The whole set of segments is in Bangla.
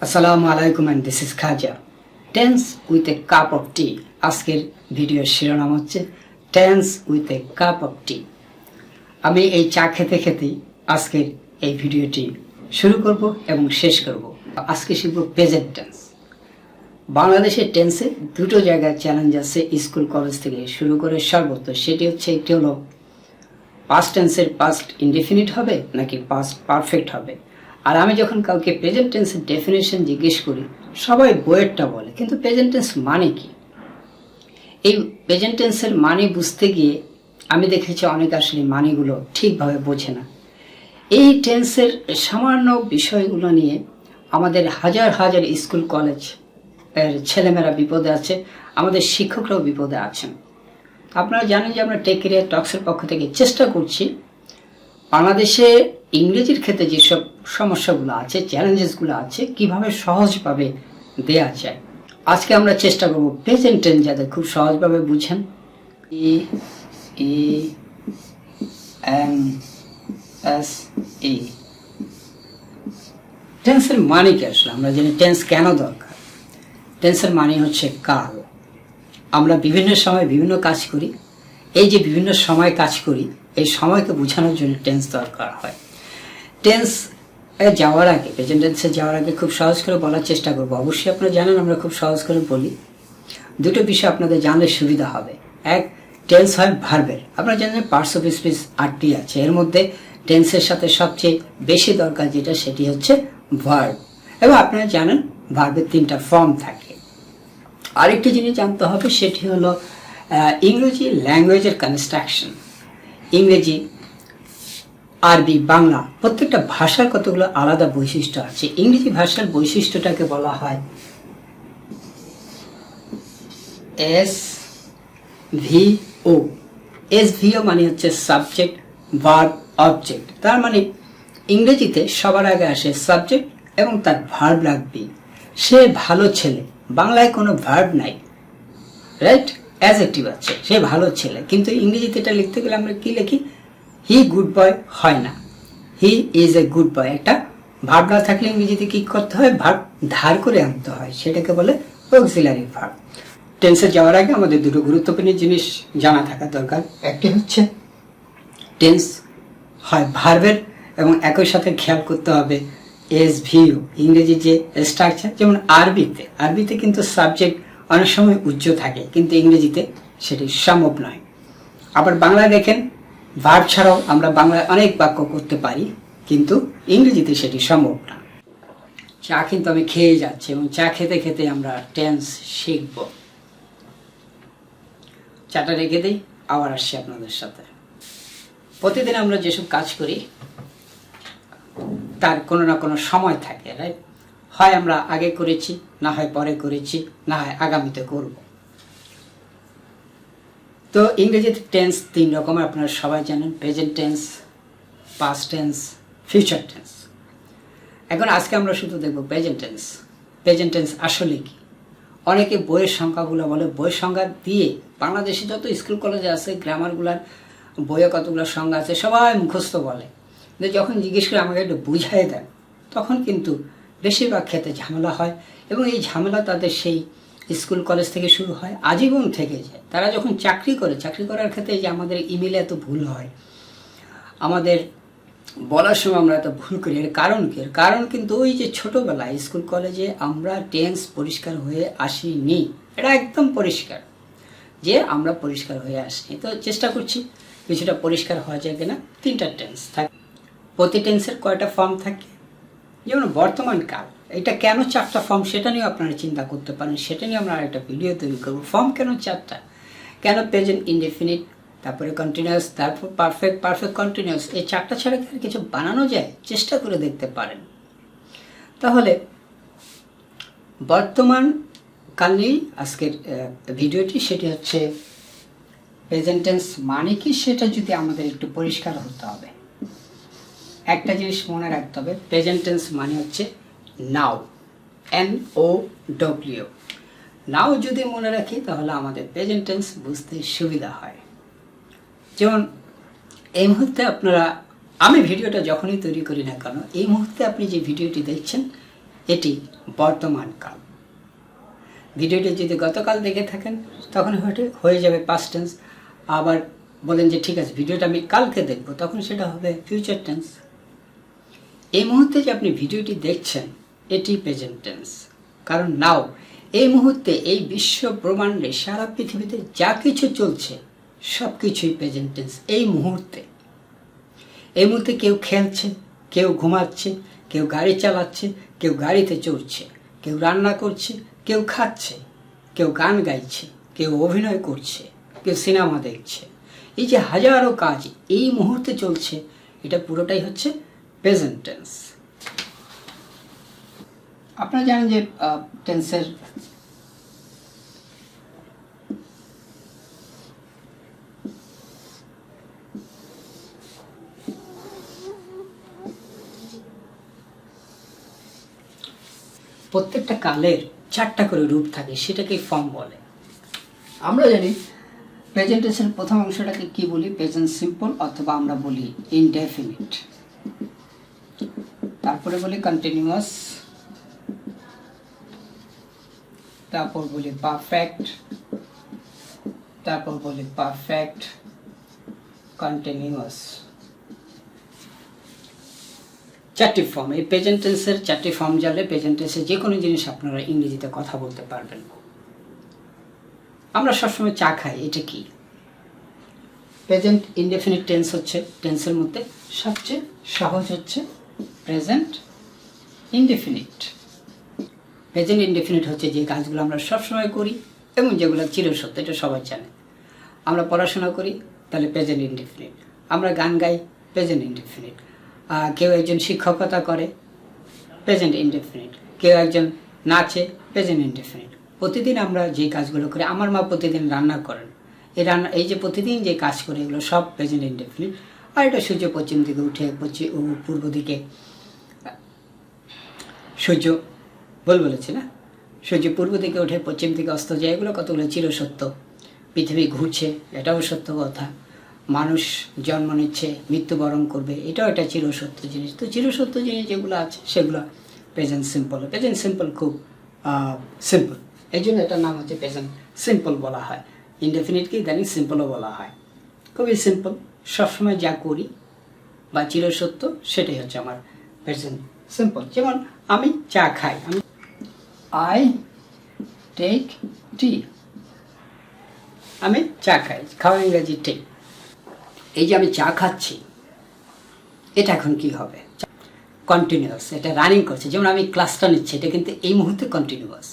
আসসালামু আলাইকুম and this is Khaja tense with a cup of tea আজকের ভিডিওর শিরোনাম হচ্ছে tense with a cup of tea আমি এই চা খেতে খেতেই আজকের এই ভিডিওটি শুরু করব এবং শেষ করব আজকে শিখব প্রেজেন্ট টেন্স বাংলাদেশের টেন্সে দুটো জায়গায় চ্যালেঞ্জ আছে স্কুল কলেজ থেকে শুরু করে সর্বত্র সেটি হচ্ছে একটি হলো পাস্ট টেন্সের পাস্ট ইনডেফিনিট হবে নাকি পাস্ট পারফেক্ট হবে আর আমি যখন কাউকে প্রেজেন্ট টেন্সের ডেফিনেশন জিজ্ঞেস করি, সবাই বইয়েরটা বলে, কিন্তু প্রেজেন্ট টেন্স মানে কি? এই প্রেজেন্ট টেন্সের মানে বুঝতে গিয়ে আমি দেখেছি অনেক আসলে মানেগুলো ঠিকভাবে বোঝে না। এই টেন্সের সামান্য বিষয়গুলো নিয়ে আমাদের হাজার হাজার স্কুল কলেজের ছেলেমেয়েরা বিপদে আছে, আমাদের শিক্ষকরাও বিপদে আছেন। আপনারা জানেন যে আমরা টেক কেরিয়ার টক্সের পক্ষ থেকে চেষ্টা করছি বাংলাদেশে ইংরেজির ক্ষেত্রে যেসব সমস্যাগুলো আছে চ্যালেঞ্জেসগুলো আছে, কীভাবে সহজভাবে দেয়া যায়? আজকে আমরা চেষ্টা করব প্রেজেন্ট টেন্স যাতে খুব সহজভাবে বুঝেন। ই ই এম এস ই টেন্সের মানে কি আসলে? আমরা জানি টেন্স কেন দরকার? টেন্সের মানে হচ্ছে কাল। আমরা বিভিন্ন সময় বিভিন্ন কাজ করি। এই যে বিভিন্ন সময় কাজ করি, এই সময়কে বোঝানোর জন্য টেন্স দরকার হয়। টেন্স যাওয়ার আগে প্রেজেন্ট টেন্সে যাওয়ার আগে খুব সহজ করে বলার চেষ্টা করব। অবশ্যই আপনারা জানেন, আমরা খুব সহজ করে বলি। দুটো বিষয় আপনাদের জানলে সুবিধা হবে। এক টেন্স হয় ভার্বের আপনারা জানেন পার্টস অফ স্পিচ আটটি আছে। এর মধ্যে টেন্সের সাথে সবচেয়ে বেশি দরকার যেটা, সেটি হচ্ছে ভার্ব এবং আপনারা জানেন ভার্বের তিনটা ফর্ম থাকে। আরেকটি জিনিস জানতে হবে, সেটি হলো ইংরেজি ল্যাঙ্গুয়েজের কনস্ট্রাকশন ইংরেজি আরবি, বাংলা, প্রত্যেকটা ভাষার কতগুলো আলাদা বৈশিষ্ট্য আছে? ইংরেজি ভাষার বৈশিষ্ট্যটাকে বলা হয় S V O. S V O মানে হচ্ছে সাবজেক্ট, ভার্ব, অবজেক্ট। তার মানে ইংরেজিতে সবার আগে আসে সাবজেক্ট এবং তার ভার্ব লাগবে। সে ভালো ছেলে। বাংলায় কোনো ভার্ব নাই। রাইট? অ্যাজেক্টিভ আছে। সে ভালো ছেলে। কিন্তু ইংরেজিতে এটা লিখতে গেলে আমরা কি লিখি? হি গুড বয় হয় না। He is a good boy একটা ভার্ব না থাকলে ইংরেজিতে কি করতে হয়? ভার্ব ধার করে আনতে হয়। সেটাকে বলে অক্সিলারি ভার্ব টেন্সে যাওয়ার আগে আমাদের দুটো গুরুত্বপূর্ণ জিনিস জানা থাকা দরকার। একটি হচ্ছে টেন্স হয় ভার্বের এবং একই সাথে খেয়াল করতে হবে এস ভিউ ইংরেজি যে স্ট্রাকচার যেমন আরবিতে। আরবিতে কিন্তু সাবজেক্ট অনেক সময় উচ্চ থাকে, কিন্তু ইংরেজিতে সেটি সম্ভব নয়। আবার বাংলায় দেখেন ভার্ব ছাড়াও আমরা বাংলায় অনেক বাক্য করতে পারি, কিন্তু ইংরেজিতে সেটি সম্ভব না। চা কিন্তু আমি খেয়ে যাচ্ছি এবং চা খেতে খেতে আমরা টেন্স শিখব। চাটা রেখে দিই, আবার আসছি আপনাদের সাথে। প্রতিদিন আমরা যেসব কাজ করি, তার কোনো না কোনো সময় থাকে রাইট হয় আমরা আগে করেছি, না হয় পরে করেছি, না হয় আগামীতে করব। তো ইংরেজিতে টেন্স তিন রকমের, আপনারা সবাই জানেন present tense past tense future tense এখন আজকে আমরা শুধু দেখব প্রেজেন্ট টেন্স প্রেজেন্ট টেন্স আসলে কি? অনেকে বইয়ের সংখ্যাগুলো বলে, বইয়ের সংখ্যা দিয়ে বাংলাদেশে যত স্কুল কলেজে আছে গ্রামারগুলার বইয়ে কতগুলো সংখ্যা আছে, সবাই মুখস্থ বলে। কিন্তু যখন জিজ্ঞেস করে আমাকে একটু বুঝাই দেন, তখন কিন্তু বেশিরভাগ ক্ষেত্রে ঝামেলা হয় এবং এই ঝামেলা তাদের সেই স্কুল, কলেজ থেকে শুরু হয়, আজীবন থেকে যায়। তারা যখন চাকরি করে, চাকরি করার ক্ষেত্রে যে আমাদের ইমেলে এত ভুল হয়, আমাদের বলার সময় আমরা এত ভুল করি, এর কারণ কি? এর কারণ কিন্তু ওই যে ছোটোবেলায় স্কুল, কলেজে আমরা টেন্স পরিষ্কার হয়ে আসিনি, এটা একদম পরিষ্কার যে আমরা পরিষ্কার হয়ে আসিনি। তো চেষ্টা করছি কিছুটা পরিষ্কার হওয়া যায় কিনা। তিনটা টেন্স থাকে। প্রতি টেন্সের কয়টা ফর্ম থাকে? যেমন বর্তমান কাল। এটা কেন চারটা ফর্ম সেটা নিয়েও আপনারা চিন্তা করতে পারেন, সেটা নিয়ে আমরা একটা ভিডিও তৈরি করব। ফর্ম কেন চারটা? কেন প্রেজেন্ট ইনডেফিনিট তারপরে কন্টিনিউয়াস তারপর পারফেক্ট পারফেক্ট কন্টিনিউয়াস এই চারটা ছাড়া কি আর কিছু বানানো যায়? চেষ্টা করে দেখতে পারেন। তাহলে, বর্তমান কাল নিয়েই আজকের ভিডিওটি সেটি হচ্ছে প্রেজেন্টেন্স মানে কি? সেটা যদি আমাদের একটু পরিষ্কার হতে হবে। একটা জিনিস মনে রাখতে হবে প্রেজেন্টেন্স মানে হচ্ছে নাও এন ও ডব্লিউ নাও যদি মনে রাখি, তাহলে আমাদের প্রেজেন্ট টেন্স বুঝতে সুবিধা হয়। যেমন, এই মুহূর্তে আপনারা, আমি ভিডিওটা যখনই তৈরি করি না কেন, এই মুহূর্তে আপনি যে ভিডিওটি দেখছেন, এটি বর্তমান কাল। ভিডিওটি যদি গতকাল দেখে থাকেন, তখন হয়ে যাবে পাস্ট টেন্স আবার বলেন যে, ঠিক আছে, ভিডিওটা আমি কালকে দেখব। তখন সেটা হবে ফিউচার টেন্স এই মুহূর্তে যে আপনি ভিডিওটি দেখছেন এটি প্রেজেন্ট টেন্স কারণ নাও এই মুহূর্তে এই বিশ্ব ব্রহ্মাণ্ডে সারা পৃথিবীতে যা কিছু চলছে, সব কিছুই প্রেজেন্ট টেন্স এই মুহূর্তে। এই মুহূর্তে কেউ খেলছে, কেউ ঘুমাচ্ছে, কেউ গাড়ি চালাচ্ছে, কেউ গাড়িতে চড়ছে, কেউ রান্না করছে, কেউ খাচ্ছে, কেউ গান গাইছে, কেউ অভিনয় করছে, কেউ সিনেমা দেখছে। এই যে হাজারো কাজ এই মুহূর্তে চলছে, এটা পুরোটাই হচ্ছে প্রেজেন্ট টেন্স আপনারা জানেন যে টেন্সের প্রত্যেকটা কালের চারটা করে রূপ থাকে সেটাকে ফর্ম বলে। আমরা জানি প্রেজেন্টেশন প্রথম অংশটাকে কি বলি? প্রেজেন্ট সিম্পল অথবা আমরা বলি ইনডেফিনিট। তারপরে বলি কন্টিনিউয়াস তারপর বলি পারফেক্ট তারপর বলি পারফেক্ট কন্টিনিউয়াস চারটি ফর্ম এই প্রেজেন্ট টেন্সের চারটি ফর্ম জানলে প্রেজেন্ট টেন্সের যে কোনো জিনিস আপনারা ইংরেজিতে কথা বলতে পারবেন। আমরা সবসময় চা খাই, এটা কি? প্রেজেন্ট ইনডেফিনিট টেন্স হচ্ছে টেন্সের মধ্যে সবচেয়ে সহজ হচ্ছে প্রেজেন্ট ইনডেফিনিট প্রেজেন্ট ইনডেফিনিট হচ্ছে যে কাজগুলো আমরা সবসময় করি, এবং যেগুলো চিরসত্য, এটা সবাই জানে। আমরা পড়াশোনা করি, তাহলে প্রেজেন্ট ইনডেফিনিট আমরা গান গাই প্রেজেন্ট ইনডেফিনিট কেউ একজন শিক্ষকতা করে প্রেজেন্ট ইনডেফিনিট কেউ একজন নাচে প্রেজেন্ট ইনডেফিনিট প্রতিদিন আমরা যে কাজগুলো করি, আমার মা প্রতিদিন রান্না করেন। এই রান্না, এই যে প্রতিদিন যে কাজ করে, এগুলো সব প্রেজেন্ট ইনডেফিনিট আর এটা সূর্য পশ্চিম দিকে উঠে পশ্চিম পূর্ব দিকে, সূর্য বল বলেছি না সূর্য পূর্ব দিকে উঠে পশ্চিম দিকে অস্ত যায়, এগুলো কতগুলো চিরসত্য পৃথিবী ঘুরছে, এটাও সত্য কথা। মানুষ জন্ম নিচ্ছে, মৃত্যুবরণ করবে, এটাও একটা চিরসত্য জিনিস। তো চিরসত্য জিনিস যেগুলো আছে, সেগুলো প্রেজেন্ট সিম্পল প্রেজেন্ট সিম্পল খুব সিম্পল এই জন্য এটার নাম হচ্ছে প্রেজেন্ট সিম্পল বলা হয়। ইনডেফিনিটকে ইদানিং সিম্পলও বলা হয়। খুবই সিম্পল সবসময় যা করি বা চিরসত্য, সেটাই হচ্ছে আমার প্রেজেন্ট সিম্পল যেমন আমি চা খাই, আমি আই টেক টি আমি চা খাই খাওয়া ইংরেজি টেক এই যে আমি চা খাচ্ছি, এটা এখন কি হবে? কন্টিনিউয়াস এটা রানিং করছে। যেমন আমি ক্লাসটা নিচ্ছি, এটা কিন্তু এই মুহূর্তে কন্টিনিউয়াস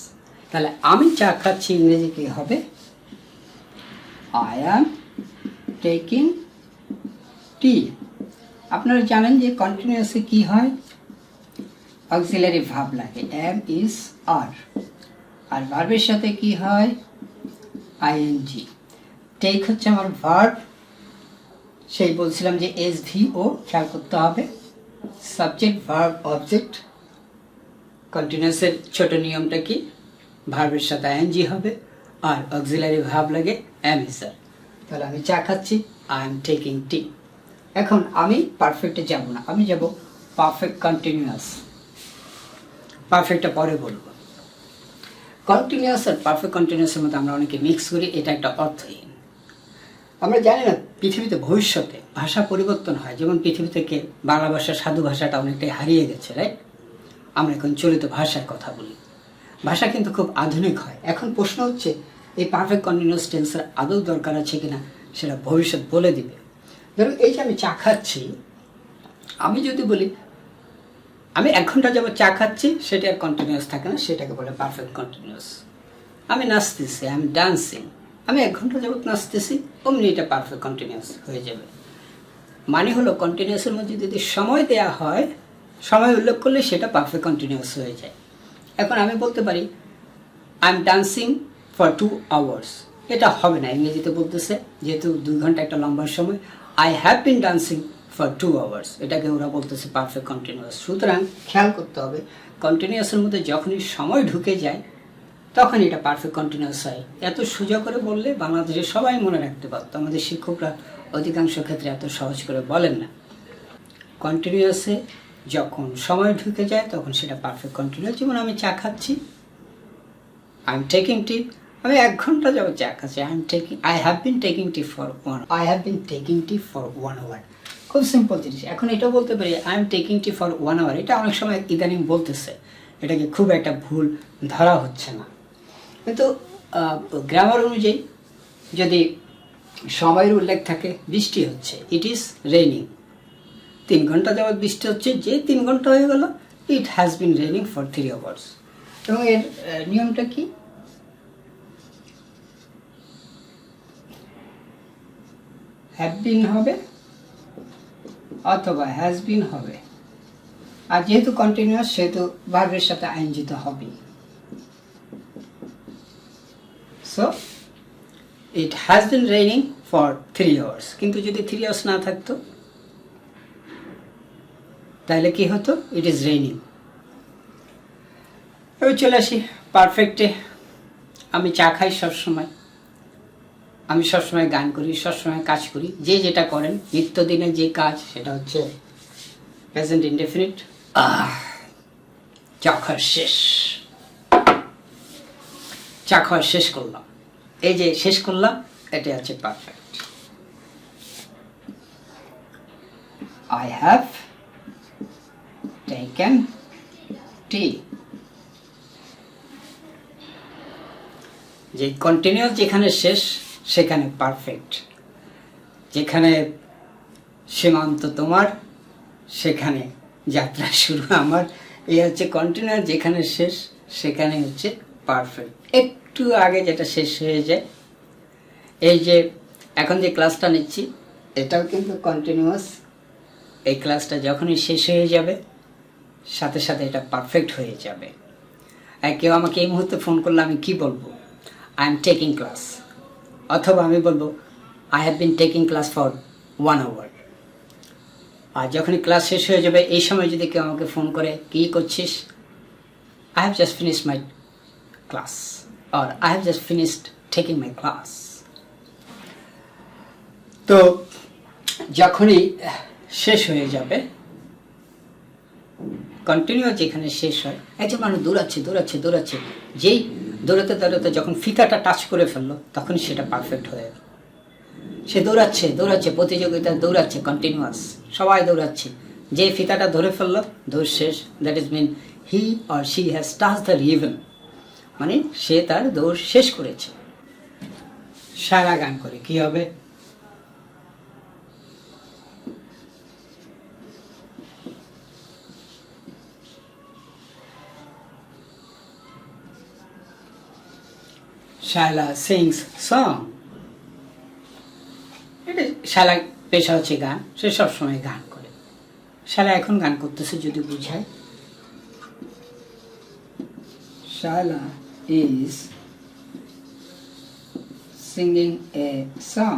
তাহলে আমি চা খাচ্ছি, ইংরেজি কি হবে? আই অ্যাম টেকিং টি আপনারা জানেন যে কন্টিনিউয়াসে কি হয়? অক্সিলারি ভাব লাগে এম ইজ আর আর ভার্বের সাথে কি হয়? আইএনজি টেক হচ্ছে আমার ভার্ব সেই বলছিলাম যে এস ভি ও খেয়াল করতে হবে। সাবজেক্ট ভার্ব অবজেক্ট কন্টিনিউসের ছোট নিয়মটা কি? ভার্বের সাথে আইএনজি হবে। আর অক্সিলারি ভাব লাগে এম ইসার তাহলে আমি চা খাচ্ছি। আই এম টেকিং টি এখন আমি পারফেক্টে যাব না। আমি যাব পারফেক্ট কন্টিনিউয়াস পারফেক্টটা পরে বলব। কন্টিনিউয়াস আর পারফেক্ট কন্টিনিউয়াসের মধ্যে আমরা অনেকে মিক্স করি, এটা একটা অর্থহীন। আমরা জানি না, পৃথিবীতে ভবিষ্যতে ভাষা পরিবর্তন হয়। যেমন পৃথিবী থেকে বাংলা ভাষা, সাধু ভাষাটা অনেকটাই হারিয়ে গেছে রাইট আমরা এখন চলিত ভাষায় কথা বলি। ভাষা কিন্তু খুব আধুনিক হয়। এখন প্রশ্ন হচ্ছে, এই পারফেক্ট কন্টিনিউয়াস টেন্সের আদৌ দরকার আছে কিনা, সেটা ভবিষ্যৎ বলে দিবে। ধরুন, এই যে আমি চা খাচ্ছি, আমি যদি বলি আমি এক ঘণ্টা যাবত চা খাচ্ছি, সেটা আর কন্টিনিউয়াস থাকে না, সেটাকে বলে পারফেক্ট কন্টিনিউয়াস আমি নাচতেছি আই এম ডান্সিং আমি এক ঘণ্টা যাবত নাচতেছি, অমনি এটা পারফেক্ট কন্টিনিউয়াস হয়ে যাবে। মানে হলো কন্টিনিউয়াসের মধ্যে যদি সময় দেয়া হয়, সময় উল্লেখ করলে সেটা পারফেক্ট কন্টিনিউয়াস হয়ে যায়। এখন আমি বলতে পারি I am dancing for two hours এটা হবে না, ইংরেজিতে বলতেছে, যেহেতু দুই ঘণ্টা একটা লম্বা সময় I have been dancing for two hours এটাকে ওরা বলতেছে পারফেক্ট কন্টিনিউয়াস সুতরাং খেয়াল করতে হবে কন্টিনিউয়াসের মধ্যে যখনই সময় ঢুকে যায় তখন এটা পারফেক্ট কন্টিনিউয়াস হয়। এত সোজা করে বললে বাংলাদেশে সবাই মনে রাখতে পারতো। আমাদের শিক্ষকরা অধিকাংশ ক্ষেত্রে এত সহজ করে বলেন না। কন্টিনিউয়াসে যখন সময় ঢুকে যায়, তখন সেটা পারফেক্ট কন্টিনিউয়াস যেমন আমি চা খাচ্ছি আই এম টেকিং টি আমি এক ঘণ্টা যাব চা খাচ্ছি। I am taking I have been taking tea for one I have been taking tea for one hour খুব সিম্পল জিনিস। এখন এটাও বলতে পারি I am taking tea for one hour এটা অনেক সময় ইদানিং বলতেছে, এটাকে খুব একটা ভুল ধরা হচ্ছে না। কিন্তু গ্রামার অনুযায়ী যদি সময়ের উল্লেখ থাকে, বৃষ্টি হচ্ছে ইট ইজ রেইনিং তিন ঘণ্টা যাবৎ বৃষ্টি হচ্ছে, যে তিন ঘণ্টা হয়ে গেল it has been raining for three hours এবং এর নিয়মটা কি? হ্যাভ বিন হবে অথবা হ্যাজ বিন হবে। আর যেহেতু কন্টিনিউয়াস সেহেতু ভার্বের সাথে আইনজিত হবে। So it has been raining for three hours কিন্তু যদি থ্রি আওয়ার্স না থাকতো, তাহলে কি হতো? ইট ইজ রেইনিং এবার চলে আসি। পারফেক্টে আমি চা খাই সবসময়। আমি সবসময় গান করি, সবসময় কাজ করি। যে যেটা করেন, নিত্যদিনের যে কাজ, সেটা হচ্ছে প্রেজেন্ট ইনডেফিনিট চা খাওয়া শেষ। চা খাওয়া শেষ করলাম। এই যে শেষ করলাম এটা হচ্ছে perfect I have taken tea যে কন্টিনিউয়াস যেখানে শেষ সেখানে পারফেক্ট যেখানে সীমান্ত তোমার, সেখানে যাত্রা শুরু আমার। এই হচ্ছে কন্টিনিউয়াস যেখানে শেষ, সেখানে হচ্ছে পারফেক্ট একটু আগে যেটা শেষ হয়ে যায়, এই যে এখন যে ক্লাসটা নিচ্ছি, এটাও কিন্তু কন্টিনিউয়াস এই ক্লাসটা যখনই শেষ হয়ে যাবে, সাথে সাথে এটা পারফেক্ট হয়ে যাবে। আর কেউ আমাকে এই মুহূর্তে ফোন করলে আমি কি বলব? আই এম টেকিং ক্লাস অথবা আমি বলব I have been taking class for one hour আর যখনই ক্লাস শেষ হয়ে যাবে, এই সময় যদি কেউ আমাকে ফোন করে, কী করছিস? I have just finish my class R I have just finished taking my class তো, যখনই শেষ হয়ে যাবে কন্টিনিউ যেখানে শেষ হয় একজন মানুষ দৌড়াচ্ছে দৌড়াচ্ছে দৌড়াচ্ছে, যেই দৌড়াতে দৌড়াতে যখন ফিতাটা টাচ করে ফেলল তখন সেটা পারফেক্ট হয়ে গেল। সে দৌড়াচ্ছে দৌড়াচ্ছে, প্রতিযোগিতা দৌড়াচ্ছে কন্টিনিউয়াস সবাই দৌড়াচ্ছে। যে ফিতাটা ধরে ফেলল, দৌড় শেষ। That is mean he R she has touch the ribbon মানে সে তার দৌড় শেষ করেছে। সারা গান করে, কি হবে? শালা সিংস সং এটা শালা পেশা হচ্ছে গান, সে সবসময় গান করে। শালা এখন গান করতেছে যদি বুঝায়। শালা ইজ সিঙ্গিং এ সং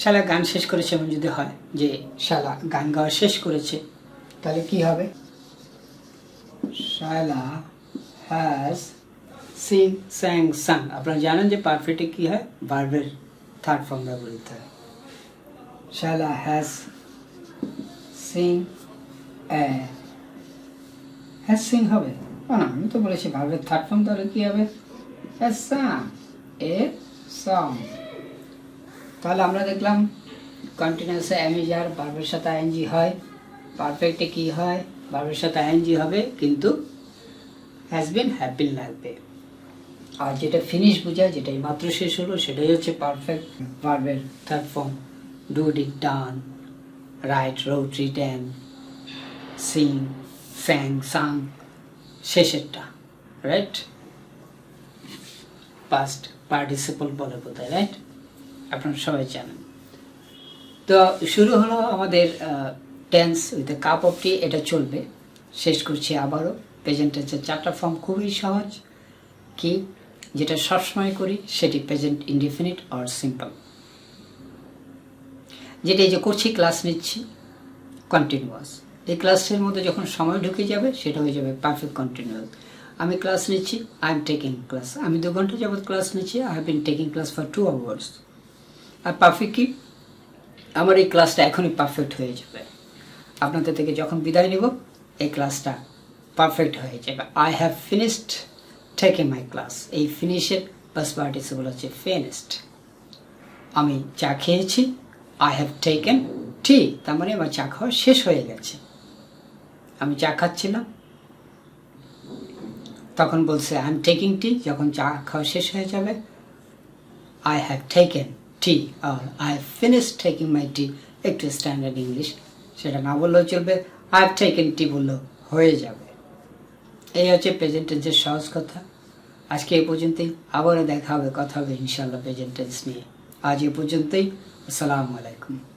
শালা গান শেষ করেছে এমন যদি হয় যে শালা গান গাওয়া শেষ করেছে, তাহলে কি হবে? শালা হ্যাজ সিং স্যাং সাং আপনারা জানেন যে পারফেক্টে কি হয়? ভার্বের থার্ড ফর্ম ব্যবহৃত হয়। শালা হ্যাজ সিং হ্যাজ সিং হবে। না আমি তো বলেছি ভার্বের থার্ড ফর্ম তাহলে কি হবে? হ্যাজ সাং এ সং তাহলে আমরা দেখলাম কন্টিনিউসে অ্যামিজার ভার্বের সাথে আইএনজি হয়। পারফেক্টে কি হয়? ভার্বের সাথে আইএনজি হবে, কিন্তু হ্যাজ বিন হ্যাপিন লাগবে আর যেটা ফিনিশ বোঝায়, যেটাই মাত্র শেষ হলো, সেটাই হচ্ছে পারফেক্ট ভার্বের third form do did done write wrote written sing sang sung শেষেরটা right past participle বলে বোধহয় রাইট আপনারা সবাই জানেন। তো শুরু হলো আমাদের tense with cup of tea এটা চলবে। শেষ করছি আবারও। প্রেজেন্ট টেন্সের চারটা ফর্ম খুবই সহজ। কি? যেটা সবসময় করি, সেটি প্রেজেন্ট ইনডিফিনিট অর সিম্পল যেটা এই যে করছি ক্লাস নিচ্ছি কন্টিনিউয়াস এই ক্লাসের মধ্যে যখন সময় ঢুকে যাবে, সেটা হয়ে যাবে পারফেক্ট কন্টিনিউয়াস আমি ক্লাস নিচ্ছি আই এম টেকিং ক্লাস আমি দু ঘণ্টা যাবত ক্লাস নিচ্ছি I have been taking class for two hours R perfect কি? আমার এই ক্লাসটা এখনই পারফেক্ট হয়ে যাবে। আপনাদের থেকে যখন বিদায় নিব, এই ক্লাসটা পারফেক্ট হয়ে যাবে। I have finished taking my class এই ফিনিশের বাস পার্টিসিপল হচ্ছে ফিনিশড আমি চা খেয়েছি। আই হ্যাভ টেকেন টি তার মানে আমার চা খাওয়া শেষ হয়ে গেছে। আমি চা খাচ্ছিলাম। তখন বলছে আই এম টেকিং টি যখন চা খাওয়া শেষ হয়ে যাবে I have taken tea R I have finish taking my tea একটু স্ট্যান্ডার্ড ইংলিশ সেটা না বললেও চলবে। আই হ্যাভ টেকেন টি বললেও হয়ে যাবে। এই হচ্ছে প্রেজেন্ট যে সহজ কথা। আজকে এ পর্যন্তই। আবারও দেখা হবে, কথা হবে ইনশাল্লাহ প্রেজেন্টেন্স নিয়ে। আজ এ পর্যন্তই। আসসালামু আলাইকুম।